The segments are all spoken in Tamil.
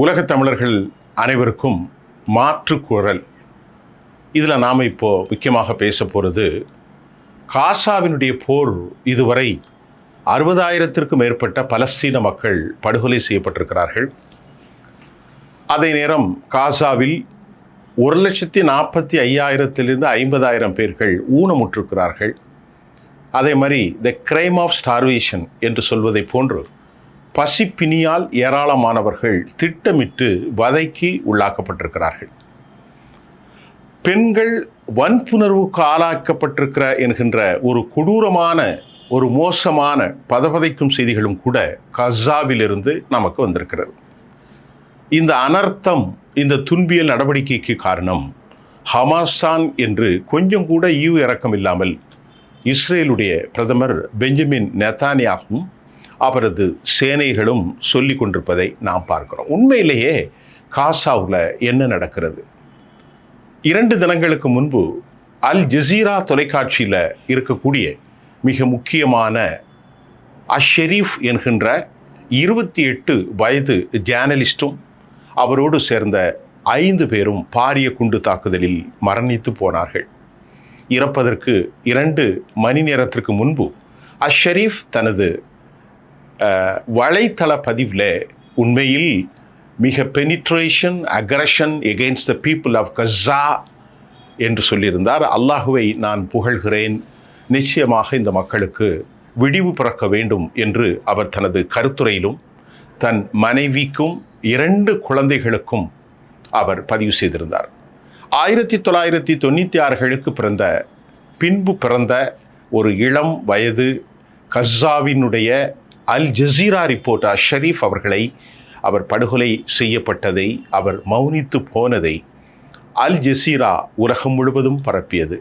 உலகத் தமிழர்கள் அனைவருக்கும் மாற்றுக்குரல். இதில் நாம் இப்போ முக்கியமாக பேச போகிறது காசாவினுடைய போர் இதுவரை அறுபதாயிரத்திற்கும் மேற்பட்ட பலஸ்தீன மக்கள் படுகொலை செய்யப்பட்டிருக்கிறார்கள். அதே நேரம் காசாவில் ஒரு லட்சத்தி நாற்பத்தி ஐயாயிரத்திலிருந்து ஐம்பதாயிரம் பேர்கள் ஊனமுற்றிருக்கிறார்கள். அதே மாதிரி த கிரைம் ஆஃப் ஸ்டார்வேஷன் என்று சொல்வதை போன்று பசிப்பினியால் ஏராளமானவர்கள் திட்டமிட்டு வதைக்கு உள்ளாக்கப்பட்டிருக்கிறார்கள். பெண்கள் வன்புணர்வுக்கு ஆளாக்கப்பட்டிருக்கிற என்கின்ற ஒரு கொடூரமான ஒரு மோசமான பதபதைக்கும் செய்திகளும் கூட கசாவிலிருந்து நமக்கு வந்திருக்கிறது. இந்த அனர்த்தம் இந்த துன்பியல் நடவடிக்கைக்கு காரணம் ஹமாஸான் என்று கொஞ்சம் கூட ஈவு இறக்கம் இல்லாமல் இஸ்ரேலுடைய பிரதமர் பெஞ்சமின் நெத்தானியாகவும் அவரது சேனைகளும் சொல்லி கொண்டிருப்பதை நாம் பார்க்கிறோம். உண்மையிலேயே காசாவில் என்ன நடக்கிறது? இரண்டு தினங்களுக்கு முன்பு அல் ஜசீரா தொலைக்காட்சியில் இருக்கக்கூடிய மிக முக்கியமான அஷெரீஃப் என்கின்ற இருபத்தி எட்டு வயது ஜேர்னலிஸ்டும் அவரோடு சேர்ந்த ஐந்து பேரும் பாரிய குண்டு தாக்குதலில் மரணித்து போனார்கள். இறப்பதற்கு இரண்டு மணி நேரத்திற்கு முன்பு அஷ்ஷரீஃப் தனது வலைத்தள பதிவில் உண்மையில் மிக penetration aggression against the people of Gaza என்று சொல்லியிருந்தார். அல்லாஹுவை நான் புகழ்கிறேன். நிச்சயமாக இந்த மக்களுக்கு விடிவு பிறக்க வேண்டும் என்று அவர் தனது கருத்துரையிலும் தன் மனைவிக்கும் இரண்டு குழந்தைகளுக்கும் அவர் பதிவு செய்திருந்தார். ஆயிரத்தி தொள்ளாயிரத்தி தொண்ணூற்றி ஆறுகளுக்கு பிறந்த பின்பு பிறந்த ஒரு இளம் வயது கஸ்ஸாவினுடைய அல் ஜசீரா ரிப்போர்ட் ஷரீஃப் அவர்களை அவர் படுகொலை செய்யப்பட்டதை அவர் மௌனித்து போனதை அல் ஜசீரா உலகம் முழுவதும் பரப்பியது.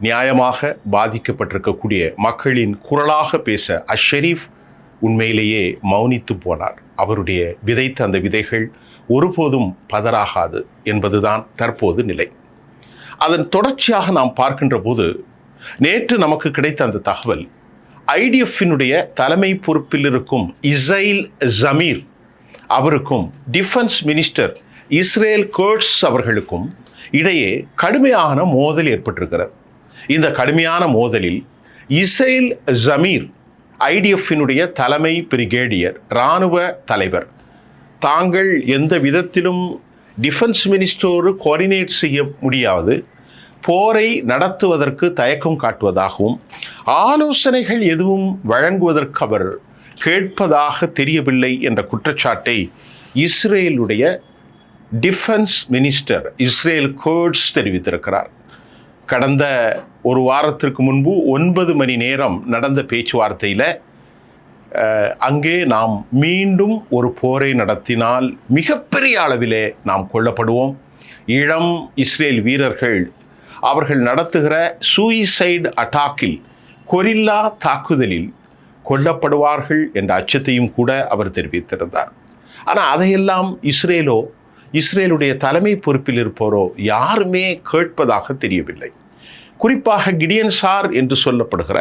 நியாயமாக பாதிக்கப்பட்டிருக்கக்கூடிய மக்களின் குரலாக பேச அஷ்ஷரீஃப் உண்மையிலேயே மௌனித்து போனார். அவருடைய விதைத்த அந்த விதைகள் ஒருபோதும் பதறாகாது என்பதுதான் தற்போது நிலை. அதன் தொடர்ச்சியாக நாம் பார்க்கின்ற போது நேற்று நமக்கு கிடைத்த அந்த தகவல் ஐடிஎஃபினுடைய தலைமை பொறுப்பில் இருக்கும் இஸ்ரேல் ஜமீர் அவருக்கும் டிஃபென்ஸ் மினிஸ்டர் இஸ்ரேல் கோட்ஸ் அவர்களுக்கும் இடையே கடுமையான மோதல் ஏற்பட்டிருக்கிறது. இந்த கடுமையான மோதலில் இஸ்ரேல் ஜமீர் ஐடிஎஃப்பினுடைய தலைமை பிரிகேடியர் இராணுவ தலைவர். தாங்கள் எந்த விதத்திலும் டிஃபென்ஸ் மினிஸ்டரோடு கோஆர்டினேட் செய்ய முடியாது. போரை நடத்துவதற்கு தயக்கம் காட்டுவதாகவும் ஆலோசனைகள் எதுவும் வழங்குவதற்கு அவர் கேட்பதாக தெரியவில்லை என்ற குற்றச்சாட்டை இஸ்ரேலுடைய டிஃபென்ஸ் மினிஸ்டர் இஸ்ரேல் கோட்ஸ் தெரிவித்திருக்கிறார். கடந்த ஒரு வாரத்திற்கு முன்பு ஒன்பது மணி நேரம் நடந்த பேச்சுவார்த்தையில் அங்கே நாம் மீண்டும் ஒரு போரை நடத்தினால் மிகப்பெரிய அளவிலே நாம் கொல்லப்படுவோம். இளம் இஸ்ரேல் வீரர்கள் அவர்கள் நடத்துகிற சூயிசைடு அட்டாக்கில் கொரில்லா தாக்குதலில் கொல்லப்படுவார்கள் என்ற அச்சத்தையும் கூட அவர் தெரிவித்திருந்தார். ஆனால் அதையெல்லாம் இஸ்ரேலோ இஸ்ரேலுடைய தலைமை பொறுப்பில் இருப்போரோ யாருமே கேட்பதாக தெரியவில்லை. குறிப்பாக கிடியன் சார் என்று சொல்லப்படுகிற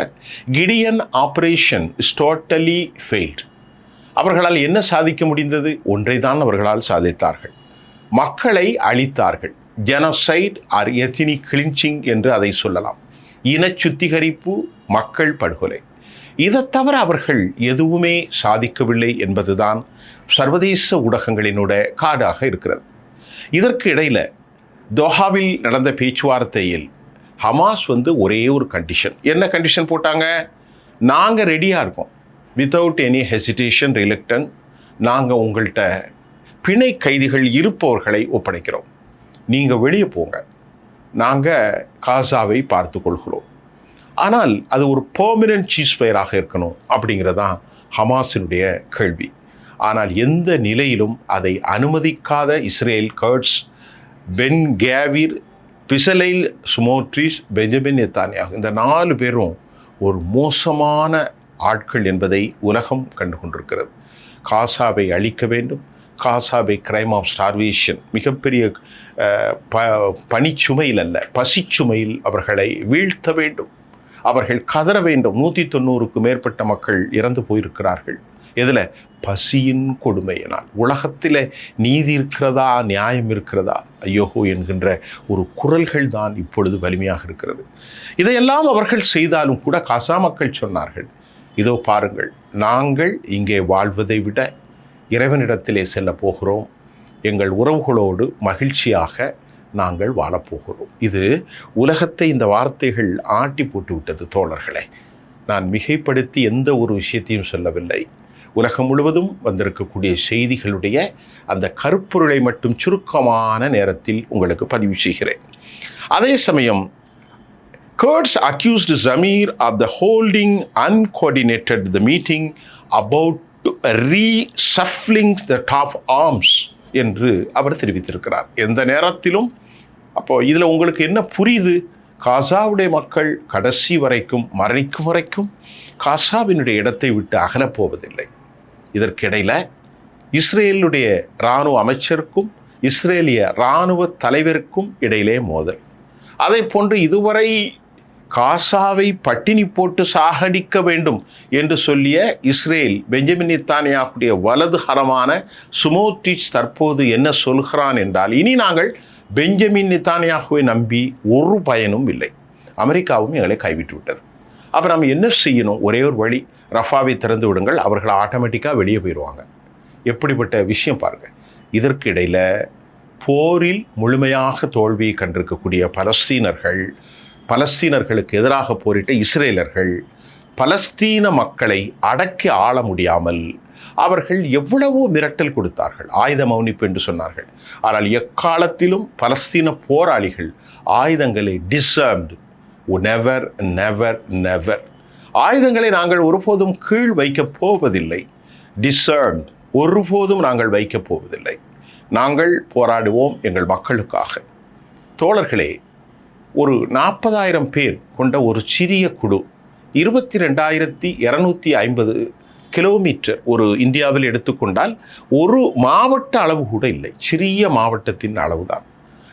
Gideon operation is totally failed. அவர்களால் என்ன சாதிக்க முடிந்தது? ஒன்றை தான் அவர்களால் சாதித்தார்கள். மக்களை அழித்தார்கள். ஜெனோசைட் ஆர் எத்தினி கிளின்ச்சிங் என்று அதை சொல்லலாம். இன சுத்திகரிப்பு மக்கள் படுகொலை. இதை தவிர அவர்கள் எதுவுமே சாதிக்கவில்லை என்பதுதான் சர்வதேச ஊடகங்களினோட காடாக இருக்கிறது. இதற்கு இடையில் தோஹாவில் நடந்த பேச்சுவார்த்தையில் ஹமாஸ் வந்து ஒரே ஒரு கண்டிஷன் என்ன கண்டிஷன் போட்டாங்க? நாங்கள் ரெடியாக இருக்கோம். வித்தவுட் எனி ஹெசிடேஷன் ரிலக்டன் நாங்கள் உங்கள்கிட்ட பிணை கைதிகள் இருப்பவர்களை ஒப்படைக்கிறோம். நீங்கள் வெளியே போங்க. நாங்கள் காசாவை பார்த்து கொள்கிறோம் ஆனால் அது ஒரு பெர்மனன்ட் சீஸ் ஃபயராக இருக்கணும் அப்படிங்கிறதான் ஹமாஸினுடைய கேள்வி. ஆனால் எந்த நிலையிலும் அதை அனுமதிக்காத Israel Katz Ben Gvir Bezalel Smotrich Benjamin எத்தானியாக இந்த நாலு பேரும் ஒரு மோசமான ஆட்கள் என்பதை உலகம் கண்டு கொண்டிருக்கிறது காசாவை அழிக்க வேண்டும். காசாவை கிரைம் ஆஃப் ஸ்டார்வேஷன் மிகப்பெரிய ப பனிச்சுமையில் அல்ல பசிச்சுமையில் அவர்களை வீழ்த்த வேண்டும். அவர்கள் கதற வேண்டும். நூற்றி தொண்ணூறுக்கு மேற்பட்ட மக்கள் இறந்து போயிருக்கிறார்கள். இதில் பசியின் கொடுமையினால். உலகத்தில் நீதி இருக்கிறதா? நியாயம் இருக்கிறதா? ஐயோகோ என்கின்ற ஒரு குரல்கள் தான் இப்பொழுது வலிமையாக இருக்கிறது. இதையெல்லாம் அவர்கள் செய்தாலும் கூட காசா மக்கள் சொன்னார்கள் இதோ பாருங்கள் நாங்கள் இங்கே வாழ்வதை விட இறைவனிடத்திலே செல்ல போகிறோம். எங்கள் உறவுகளோடு மகிழ்ச்சியாக நாங்கள் வாழப்போகிறோம். இது உலகத்தை இந்த வார்த்தைகள் ஆட்டி போட்டு விட்டது தோழர்களே. நான் மிகைப்படுத்தி எந்த ஒரு விஷயத்தையும் சொல்லவில்லை. உலகம் முழுவதும் வந்திருக்கக்கூடிய செய்திகளுடைய அந்த கருப்பொருளை மட்டும் சுருக்கமான நேரத்தில் உங்களுக்கு பதிவு செய்கிறேன். அதே சமயம் Kurds accused Zamir of the holding uncoordinated the meeting about reshuffling the top arms. என்று அவர் தெரிவித்திருக்கிறார். எந்த நேரத்திலும் அப்போ இதில் உங்களுக்கு என்ன புரியுது? காசாவுடைய மக்கள் கடைசி வரைக்கும் மரணிக்கும் வரைக்கும் காசாவினுடைய இடத்தை விட்டு அகலப் போவதில்லை இதற்கிடையில் இஸ்ரேலுடைய இராணுவ அமைச்சருக்கும் இஸ்ரேலிய இராணுவ தலைவருக்கும் இடையிலே மோதல். அதை போன்று இதுவரை காசாவை பட்டினி போட்டு சாகடிக்க வேண்டும் என்று சொல்லிய இஸ்ரேல் பெஞ்சமின் நித்தானியாவுடைய வலதுகரமான சுமோட்ரிச் தற்போது என்ன சொல்கிறான் என்றால் இனி நாங்கள் பெஞ்சமின் நித்தானியாகுவை நம்பி ஒரு பயனும் இல்லை. அமெரிக்காவும் எங்களை கைவிட்டு விட்டது. அப்போ நம்ம என்ன செய்யணும்? ஒரே ஒரு வழி ரஃபாவை திறந்து விடுங்கள் அவர்கள் ஆட்டோமேட்டிக்காக வெளியே போயிடுவாங்க எப்படிப்பட்ட விஷயம் பாருங்கள் இதற்கிடையில் போரில் முழுமையாக தோல்வியை கண்டிருக்கக்கூடிய பலஸ்தீனர்கள் பலஸ்தீனர்களுக்கு எதிராக போரிட்ட இஸ்ரேலர்கள் பலஸ்தீன மக்களை அடக்கி ஆள முடியாமல் அவர்கள் எவ்வளவோ மிரட்டல் கொடுத்தார்கள். ஆயுத மௌனிப்பு என்று சொன்னார்கள். ஆனால் எக்காலத்திலும் பலஸ்தீன போராளிகள் ஆயுதங்களை டிசர்ம்டு நெவர் நெவர் நெவர் ஆயுதங்களை நாங்கள் ஒருபோதும் கீழ் வைக்கப் போவதில்லை. டிசர்ம்டு ஒருபோதும் நாங்கள் வைக்கப் போவதில்லை. நாங்கள் போராடுவோம் எங்கள் மக்களுக்காக. தோழர்களே ஒரு நாற்பதாயிரம் பேர் கொண்ட ஒரு சிறிய குழு இருபத்தி ரெண்டாயிரத்தி இரநூத்தி ஐம்பது கிலோமீட்டர் ஒரு இந்தியாவில் எடுத்துக்கொண்டால் ஒரு மாவட்ட அளவு கூட இல்லை சிறிய மாவட்டத்தின் அளவுதான்.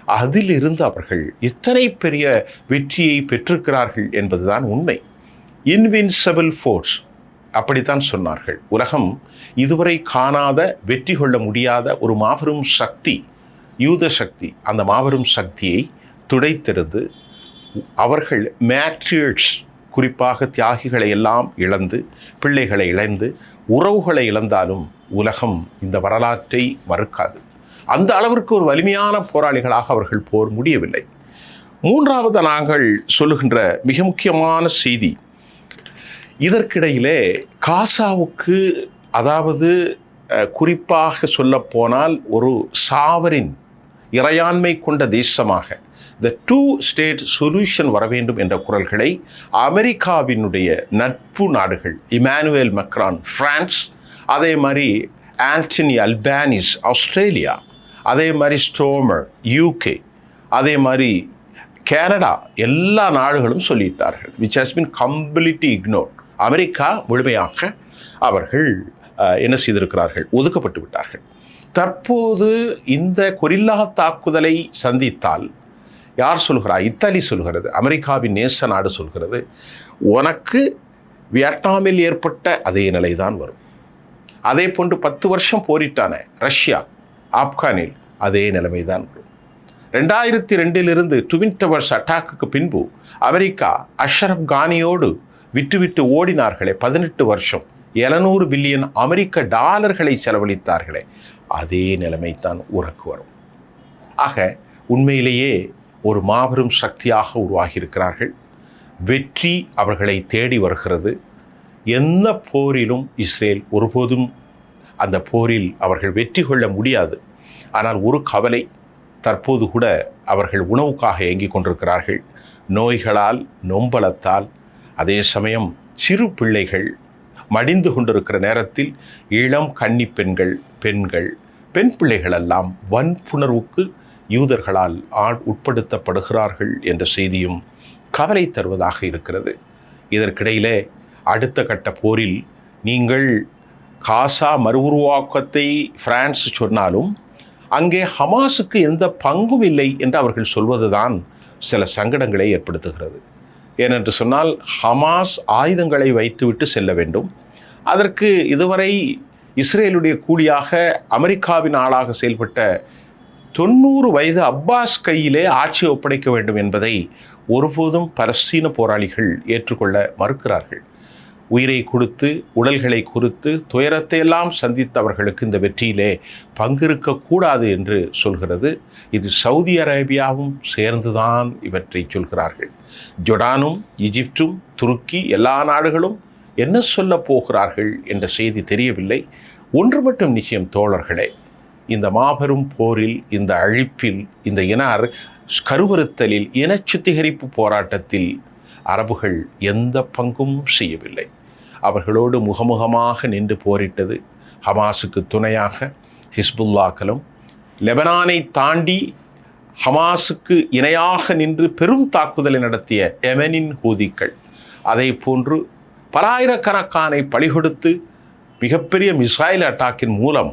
அதிலிருந்து அவர்கள் எத்தனை பெரிய வெற்றியை பெற்றிருக்கிறார்கள் என்பதுதான் உண்மை. இன்வின்சபிள் ஃபோர்ஸ் அப்படித்தான் சொன்னார்கள். உலகம் இதுவரை காணாத வெற்றி கொள்ள முடியாத ஒரு மாபெரும் சக்தி யூத சக்தி. அந்த மாபெரும் சக்தியை துடைத்தெறிந்து அவர்கள் மேட்ரியட்ஸ் குறிப்பாக தியாகிகளை எல்லாம் இழந்து பிள்ளைகளை இழந்து உறவுகளை இழந்தாலும் உலகம் இந்த வரலாற்றை மறுக்காது. அந்த அளவிற்கு ஒரு வலிமையான போராளிகளாக அவர்கள் போர் முடியவில்லை. மூன்றாவது நாங்கள் சொல்லுகின்ற மிக முக்கியமான செய்தி இதற்கிடையிலே காசாவுக்கு அதாவது குறிப்பாக சொல்லப்போனால் ஒரு சாவரின் இறையாண்மை கொண்ட தேசமாக த டூ ஸ்டேட் சொல்யூஷன் வர வேண்டும் என்ற குரல்களை அமெரிக்காவினுடைய நட்பு நாடுகள் இமானுவேல் மக்ரான் பிரான்ஸ் அதே மாதிரி ஆன்டனி அல்பானிஸ் ஆஸ்திரேலியா அதே மாதிரி ஸ்டோமர் யூகே அதே மாதிரி கனடா எல்லா நாடுகளும் சொல்லிட்டார்கள் which has been completely ignore America முழுமையாக அவர்கள் என்ன செய்திருக்கிறார்கள்? ஒதுக்கப்பட்டு விட்டார்கள். தற்போது இந்த கொரில்லா தாக்குதலை சந்தித்தால் யார் சொல்கிறா இத்தாலி சொல்கிறது அமெரிக்காவின் நேச நாடு சொல்கிறது. உனக்கு வியட்நாமில் ஏற்பட்ட அதே நிலை தான் வரும். அதே போன்று பத்து வருஷம் போரிட்டான ரஷ்யா ஆப்கானில் அதே நிலைமைதான் வரும். ரெண்டாயிரத்தி ரெண்டிலிருந்து ட்வின் டவர்ஸ் அட்டாக்குக்கு பின்பு அமெரிக்கா அஷ்ரப் கானியோடு விட்டுவிட்டு ஓடினார்களே. பதினெட்டு வருஷம் எழுநூறு பில்லியன் அமெரிக்க டாலர்களை செலவழித்தார்களே. அதே நிலைமைத்தான் உனக்கு வரும். ஆக உண்மையிலேயே ஒரு மாபெரும் சக்தியாக உருவாகியிருக்கிறார்கள். வெற்றி அவர்களை தேடி வருகிறது. எந்த போரிலும் இஸ்ரேல் ஒருபோதும் அந்த போரில் அவர்கள் வெற்றி கொள்ள முடியாது. ஆனால் ஒரு கவலை தற்போது கூட அவர்கள் உணவுக்காக ஏங்கிக் கொண்டிருக்கிறார்கள். நோய்களால் நொம்பலத்தால் அதே சமயம் சிறு பிள்ளைகள் மடிந்து கொண்டிருக்கிற நேரத்தில் இளம் கன்னி பெண்கள் பெண்கள் பெண் பிள்ளைகளெல்லாம் வன்புணர்வுக்கு யூதர்களால் ஆட் உட்படுத்தப்படுகிறார்கள் என்ற செய்தியும் கவலை தருவதாக இருக்கிறது. இதற்கிடையிலே அடுத்த கட்ட போரில் நீங்கள் காசா மறுஉருவாக்கத்தை பிரான்ஸ் சொன்னாலும் அங்கே ஹமாஸுக்கு எந்த பங்கும் இல்லை என்று அவர்கள் சொல்வதுதான் சில சங்கடங்களை ஏற்படுத்துகிறது. ஏனென்று சொன்னால் ஹமாஸ் ஆயுதங்களை வைத்துவிட்டு செல்ல வேண்டும். அதற்கு இதுவரை இஸ்ரேலுடைய கூலியாக அமெரிக்காவின் ஆளாக செயல்பட்ட தொண்ணூறு வயது அப்பாஸ் கையிலே ஆட்சி ஒப்படைக்க வேண்டும் என்பதை ஒருபோதும் பலஸ்தீன போராளிகள் ஏற்றுக்கொள்ள மறுக்கிறார்கள். உயிரை கொடுத்து உடல்களை குறித்து துயரத்தை எல்லாம் சந்தித்தவர்களுக்கு இந்த வெற்றியிலே பங்கிருக்கக்கூடாது என்று சொல்கிறது. இது சவுதி அரேபியாவும் சேர்ந்துதான் இவற்றை சொல்கிறார்கள். ஜொடானும் ஈஜிப்டும் துருக்கி எல்லா நாடுகளும் என்ன சொல்ல போகிறார்கள் என்ற செய்தி தெரியவில்லை. ஒன்று மட்டும் நிச்சயம் தோழர்களே. இந்த மாபெரும் போரில் இந்த அழிப்பில் இந்த இனார் கருவறுத்தலில் இன சுத்திகரிப்பு போராட்டத்தில் அரபுகள் எந்த பங்கும் செய்யவில்லை. அவர்களோடு முகமுகமாக நின்று போரிட்டது ஹமாஸுக்கு துணையாக ஹிஸ்புல்லாக்களும். லெபனானை தாண்டி ஹமாஸுக்கு இணையாக நின்று பெரும் தாக்குதலை நடத்திய எமனின் ஹூதிக்கள். அதை போன்று பலாயிரக்கணக்கானை பலிகொடுத்து மிகப்பெரிய மிசைல் அட்டாக்கின் மூலம்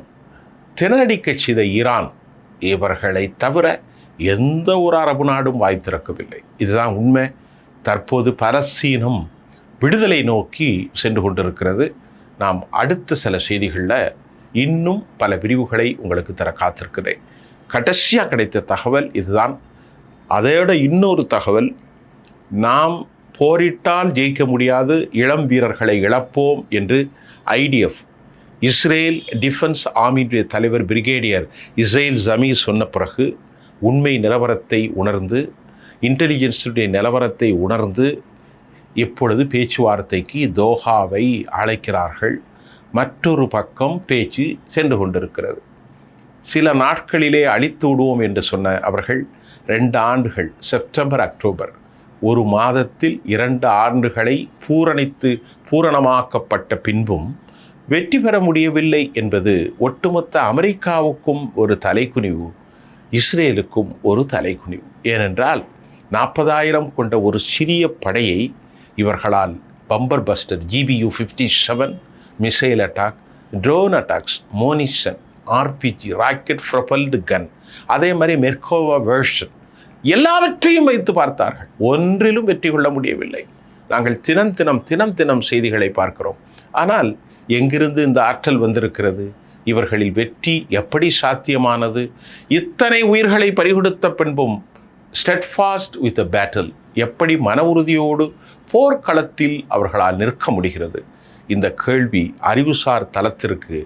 திணறடிக்கச் செய்த ஈரான் இவர்களை தவிர எந்த ஒரு அரபு நாடும் வாய் திறக்கவில்லை. இதுதான் உண்மை. தற்போது பலஸ்தீனம் விடுதலை நோக்கி சென்று கொண்டிருக்கிறது. நாம் அடுத்த சில செய்திகளில் இன்னும் பல பிரிவுகளை உங்களுக்கு தர காத்திருக்கிறேன். கடைசியாக கிடைத்த தகவல் இதுதான். அதையோட இன்னொரு தகவல் நாம் போரிட்டால் ஜெயிக்க முடியாது இளம் வீரர்களை இழப்போம் என்று ஐடிஎஃப் இஸ்ரேல் டிஃபென்ஸ் ஆர்மியுடைய தலைவர் பிரிகேடியர் இஸ்ரேல் ஜமி சொன்ன பிறகு உண்மை நிலவரத்தை உணர்ந்து இன்டெலிஜென்ஸுடைய நிலவரத்தை உணர்ந்து இப்பொழுது பேச்சுவார்த்தைக்கு தோஹாவை அழைக்கிறார்கள். மற்றொரு பக்கம் பேச்சு சென்று கொண்டிருக்கிறது. சில நாட்களிலே அழித்து விடுவோம் என்று சொன்ன அவர்கள் ரெண்டு ஆண்டுகள் செப்டம்பர் அக்டோபர் ஒரு மாதத்தில் இரண்டு ஆண்டுகளை பூரணித்து பூரணமாக்கப்பட்ட பின்பும் வெற்றி பெற முடியவில்லை என்பது ஒட்டுமொத்த அமெரிக்காவுக்கும் ஒரு தலைக்குனிவு இஸ்ரேலுக்கும் ஒரு தலைக்குனிவு. ஏனென்றால் நாற்பதாயிரம் கொண்ட ஒரு சிறிய படையை இவர்களால் bunker buster GBU fifty seven missile attack drone attacks munition RPG rocket propelled gun அதே மாதிரி மெர்கோவா வேர்ஷன் எல்லாவற்றையும் வைத்து பார்த்தார்கள். ஒன்றிலும் வெற்றி கொள்ள முடியவில்லை. நாங்கள் தினம் தினம் தினம் தினம் செய்திகளை பார்க்கிறோம். ஆனால் எங்கிருந்து இந்த ஆற்றல் வந்திருக்கிறது? இவர்களில் வெற்றி எப்படி சாத்தியமானது? இத்தனை உயிர்களை பறிகொடுத்த பின்பும் ஸ்டெட்ஃபாஸ்ட் வித் அ பேட்டில் எப்படி மன உறுதியோடு போர்க்களத்தில் அவர்களால் நிற்க முடிகிறது? இந்த கேள்வி அறிவுசார் தளத்திற்கு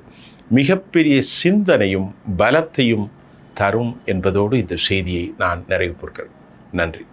மிகப்பெரிய சிந்தனையும் பலத்தையும் தரும் என்பதோடு இந்த செய்தியை நான் நிறைவு பொறுக்கிறேன் நன்றி.